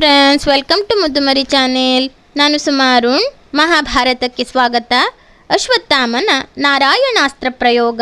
Friends welcome to Muddumari channel ನಾನು ಸುಮಾರುಣ್ ಮಹಾಭಾರತಕ್ಕೆ ಸ್ವಾಗತ. ಅಶ್ವತ್ಥಾಮನ ನಾರಾಯಣಾಸ್ತ್ರ ಪ್ರಯೋಗ.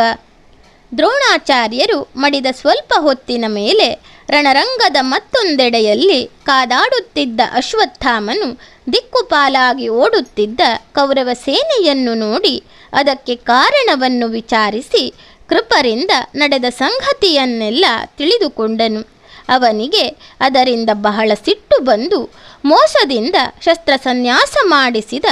ದ್ರೋಣಾಚಾರ್ಯರು ಮಡಿದ ಸ್ವಲ್ಪ ಹೊತ್ತಿನ ಮೇಲೆ ರಣರಂಗದ ಮತ್ತೊಂದೆಡೆಯಲ್ಲಿ ಕಾದಾಡುತ್ತಿದ್ದ ಅಶ್ವತ್ಥಾಮನು ದಿಕ್ಕುಪಾಲಾಗಿ ಓಡುತ್ತಿದ್ದ ಕೌರವ ಸೇನೆಯನ್ನು ನೋಡಿ ಅದಕ್ಕೆ ಕಾರಣವನ್ನು ವಿಚಾರಿಸಿ ಕೃಪರಿಂದ ನಡೆದ ಸಂಗತಿಯನ್ನೆಲ್ಲ ತಿಳಿದುಕೊಂಡನು. ಅವನಿಗೆ ಅದರಿಂದ ಬಹಳ ಸಿಟ್ಟು ಬಂದು ಮೋಸದಿಂದ ಶಸ್ತ್ರಸನ್ಯಾಸ ಮಾಡಿಸಿದ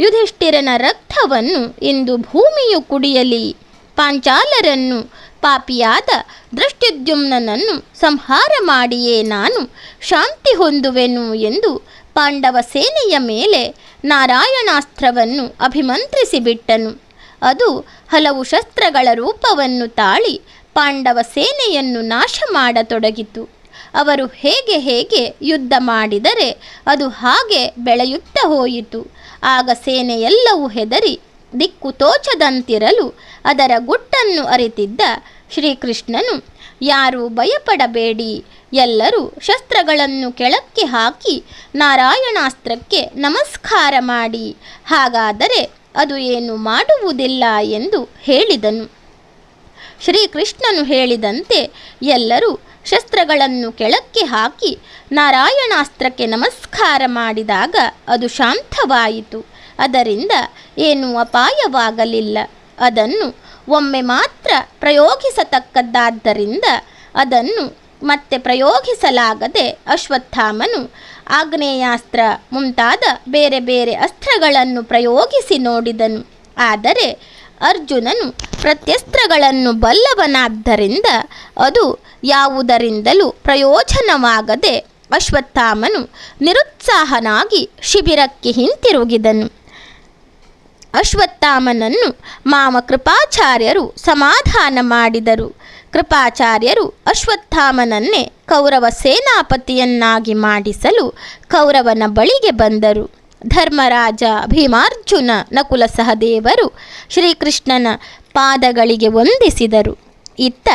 ಯುಧಿಷ್ಠಿರನ ರಕ್ತವನ್ನು ಇಂದು ಭೂಮಿಯು ಕುಡಿಯಲಿ. ಪಾಂಚಾಲರನ್ನು ಪಾಪಿಯಾದ ದೃಷ್ಟಿದ್ಯುಮ್ನನ್ನು ಸಂಹಾರ ಮಾಡಿಯೇ ನಾನು ಶಾಂತಿ ಹೊಂದುವೆನು ಎಂದು ಪಾಂಡವ ಸೇನೆಯ ಮೇಲೆ ನಾರಾಯಣಾಸ್ತ್ರವನ್ನು ಅಭಿಮಂತ್ರಿಸಿಬಿಟ್ಟನು. ಅದು ಹಲವು ಶಸ್ತ್ರಗಳ ರೂಪವನ್ನು ತಾಳಿ ಪಾಂಡವ ಸೇನೆಯನ್ನು ನಾಶ ಮಾಡತೊಡಗಿತು ಅವರು ಹೇಗೆ ಹೇಗೆ ಯುದ್ಧ ಮಾಡಿದರೆ ಅದು ಹಾಗೆ ಬೆಳೆಯುತ್ತ ಹೋಯಿತು. ಆಗ ಸೇನೆಯೆಲ್ಲವೂ ಹೆದರಿ ದಿಕ್ಕು ತೋಚದಂತಿರಲು ಅದರ ಗುಟ್ಟನ್ನು ಅರಿತಿದ್ದ ಶ್ರೀಕೃಷ್ಣನು, ಯಾರೂ ಭಯಪಡಬೇಡಿ. ಎಲ್ಲರೂ ಶಸ್ತ್ರಗಳನ್ನು ಕೆಳಕ್ಕೆ ಹಾಕಿ ನಾರಾಯಣಾಸ್ತ್ರಕ್ಕೆ ನಮಸ್ಕಾರ ಮಾಡಿ. ಹಾಗಾದರೆ ಅದು ಏನು ಮಾಡುವುದಿಲ್ಲ ಎಂದು ಹೇಳಿದನು. ಶ್ರೀಕೃಷ್ಣನು ಹೇಳಿದಂತೆ ಎಲ್ಲರೂ ಶಸ್ತ್ರಗಳನ್ನು ಕೆಳಕ್ಕೆ ಹಾಕಿ ನಾರಾಯಣಾಸ್ತ್ರಕ್ಕೆ ನಮಸ್ಕಾರ ಮಾಡಿದಾಗ ಅದು ಶಾಂತವಾಯಿತು. ಅದರಿಂದ ಏನೂ ಅಪಾಯವಾಗಲಿಲ್ಲ. ಅದನ್ನು ಒಮ್ಮೆ ಮಾತ್ರ ಪ್ರಯೋಗಿಸತಕ್ಕದ್ದಾದ್ದರಿಂದ ಅದನ್ನು ಮತ್ತೆ ಪ್ರಯೋಗಿಸಲಾಗದೆ ಅಶ್ವತ್ಥಾಮನು ಆಗ್ನೇಯಾಸ್ತ್ರ ಮುಂತಾದ ಬೇರೆ ಬೇರೆ ಅಸ್ತ್ರಗಳನ್ನು ಪ್ರಯೋಗಿಸಿ ನೋಡಿದನು. ಆದರೆ ಅರ್ಜುನನು ಪ್ರತ್ಯಸ್ತ್ರಗಳನ್ನು ಬಲ್ಲವನಾದ್ದರಿಂದ ಅದು ಯಾವುದರಿಂದಲೂ ಪ್ರಯೋಜನವಾಗದೆ ಅಶ್ವತ್ಥಾಮನು ನಿರುತ್ಸಾಹನಾಗಿ ಶಿಬಿರಕ್ಕೆ ಹಿಂತಿರುಗಿದನು. ಅಶ್ವತ್ಥಾಮನನ್ನು ಮಾಮ ಕೃಪಾಚಾರ್ಯರು ಸಮಾಧಾನ ಮಾಡಿದರು. ಕೃಪಾಚಾರ್ಯರು ಅಶ್ವತ್ಥಾಮನನ್ನೇ ಕೌರವ ಸೇನಾಪತಿಯನ್ನಾಗಿ ಮಾಡಿಸಲು ಕೌರವನ ಬಳಿಗೆ ಬಂದರು. ಧರ್ಮರಾಜ ಭೀಮಾರ್ಜುನ ನಕುಲ ಸಹದೇವರು ಶ್ರೀಕೃಷ್ಣನ ಪಾದಗಳಿಗೆ ವಂದಿಸಿದರು. ಇತ್ತ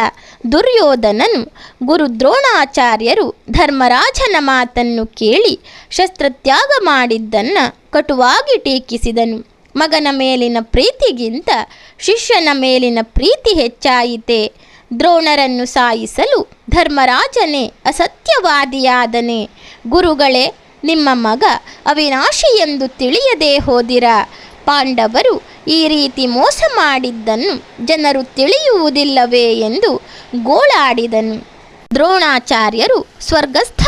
ದುರ್ಯೋಧನನು ಗುರು ದ್ರೋಣಾಚಾರ್ಯರು ಧರ್ಮರಾಜನ ಮಾತನ್ನು ಕೇಳಿ ಶಸ್ತ್ರತ್ಯಾಗ ಮಾಡಿದ್ದನ್ನು ಕಟುವಾಗಿ ಟೀಕಿಸಿದನು. ಮಗನ ಮೇಲಿನ ಪ್ರೀತಿಗಿಂತ ಶಿಷ್ಯನ ಮೇಲಿನ ಪ್ರೀತಿ ಹೆಚ್ಚಾಯಿತೆ. ದ್ರೋಣರನ್ನು ಸಾಯಿಸಲು ಧರ್ಮರಾಜನೇ ಅಸತ್ಯವಾದಿಯಾದನೆ. ಗುರುಗಳೇ ನಿಮ್ಮ ಮಗ ಅವಿನಾಶಿ ಎಂದು ತಿಳಿಯದೇ ಹೋದಿರ. ಪಾಂಡವರು ಈ ರೀತಿ ಮೋಸ ಮಾಡಿದ್ದನ್ನು ಜನರು ತಿಳಿಯುವುದಿಲ್ಲವೇ ಎಂದು ಗೋಳಾಡಿದನು. ದ್ರೋಣಾಚಾರ್ಯರು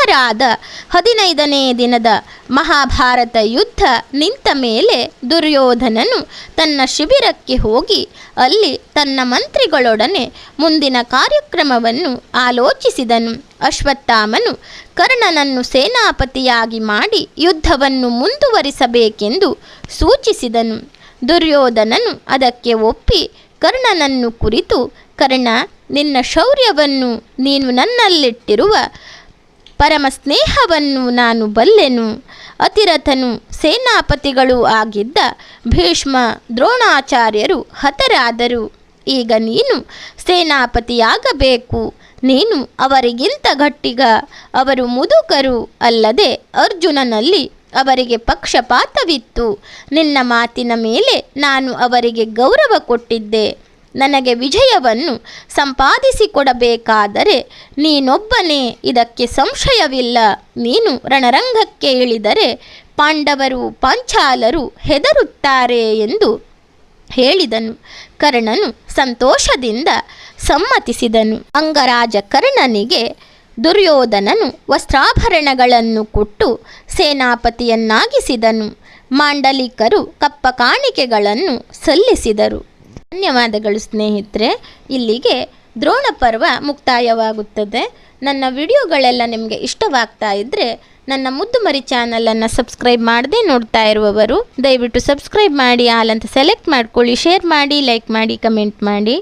ಸ್ವರ್ಗಸ್ಥರಾದ ಹದಿನೈದನೇ ದಿನದ ಮಹಾಭಾರತ ಯುದ್ಧ ನಿಂತ ಮೇಲೆ ದುರ್ಯೋಧನನು ತನ್ನ ಶಿಬಿರಕ್ಕೆ ಹೋಗಿ ಅಲ್ಲಿ ತನ್ನ ಮಂತ್ರಿಗಳೊಡನೆ ಮುಂದಿನ ಕಾರ್ಯಕ್ರಮವನ್ನು ಆಲೋಚಿಸಿದನು. ಅಶ್ವತ್ಥಾಮನು ಕರ್ಣನನ್ನು ಸೇನಾಪತಿಯಾಗಿ ಮಾಡಿ ಯುದ್ಧವನ್ನು ಮುಂದುವರಿಸಬೇಕೆಂದು ಸೂಚಿಸಿದನು. ದುರ್ಯೋಧನನು ಅದಕ್ಕೆ ಒಪ್ಪಿ ಕರ್ಣನನ್ನು ಕುರಿತು, ಕರ್ಣ, ನಿನ್ನ ಶೌರ್ಯವನ್ನು ನೀನು ನನ್ನಲ್ಲಿಟ್ಟಿರುವ ಪರಮ ಸ್ನೇಹವನ್ನು ನಾನು ಬಲ್ಲೆನು. ಅತಿರಥನು ಸೇನಾಪತಿಗಳು ಆಗಿದ್ದ ಭೀಷ್ಮ ದ್ರೋಣಾಚಾರ್ಯರು ಹತರಾದರು. ಈಗ ನೀನು ಸೇನಾಪತಿಯಾಗಬೇಕು. ನೀನು ಅವರಿಗಿಂತ ಗಟ್ಟಿಗ. ಅವರು ಮುದುಕರು ಅಲ್ಲದೆ ಅರ್ಜುನನಲ್ಲಿ ಅವರಿಗೆ ಪಕ್ಷಪಾತವಿತ್ತು. ನಿನ್ನ ಮಾತಿನ ಮೇಲೆ ನಾನು ಅವರಿಗೆ ಗೌರವ ಕೊಟ್ಟಿದ್ದೆ. ನನಗೆ ವಿಜಯವನ್ನು ಸಂಪಾದಿಸಿಕೊಡಬೇಕಾದರೆ ನೀನೊಬ್ಬನೇ, ಇದಕ್ಕೆ ಸಂಶಯವಿಲ್ಲ. ನೀನು ರಣರಂಗಕ್ಕೆ ಇಳಿದರೆ ಪಾಂಡವರು, ಪಾಂಚಾಲರು ಹೆದರುತ್ತಾರೆ ಎಂದು ಹೇಳಿದನು. ಕರ್ಣನು ಸಂತೋಷದಿಂದ ಸಮ್ಮತಿಸಿದನು. ಅಂಗರಾಜ ಕರ್ಣನಿಗೆ ದುರ್ಯೋಧನನು ವಸ್ತ್ರಾಭರಣಗಳನ್ನು ಕೊಟ್ಟು ಸೇನಾಪತಿಯನ್ನಾಗಿಸಿದನು. ಮಾಂಡಲಿಕರು ಕಪ್ಪ ಕಾಣಿಕೆಗಳನ್ನು ಸಲ್ಲಿಸಿದರು. ಧನ್ಯವಾದಗಳು ಸ್ನೇಹಿತರೆ. ಇಲ್ಲಿಗೆ ದ್ರೋಣ ಪರ್ವ ಮುಕ್ತಾಯವಾಗುತ್ತದೆ. ನನ್ನ ವಿಡಿಯೋಗಳೆಲ್ಲ ನಿಮಗೆ ಇಷ್ಟವಾಗ್ತಾ ಇದ್ದರೆ ನನ್ನ ಮುದ್ದು ಮರಿ ಚಾನಲನ್ನು ಸಬ್ಸ್ಕ್ರೈಬ್ ಮಾಡದೆ ನೋಡ್ತಾ ಇರುವವರು ದಯವಿಟ್ಟು ಸಬ್ಸ್ಕ್ರೈಬ್ ಮಾಡಿ, ಆಲ್ ಸೆಲೆಕ್ಟ್ ಮಾಡ್ಕೊಳ್ಳಿ, ಶೇರ್ ಮಾಡಿ, ಲೈಕ್ ಮಾಡಿ, ಕಮೆಂಟ್ ಮಾಡಿ.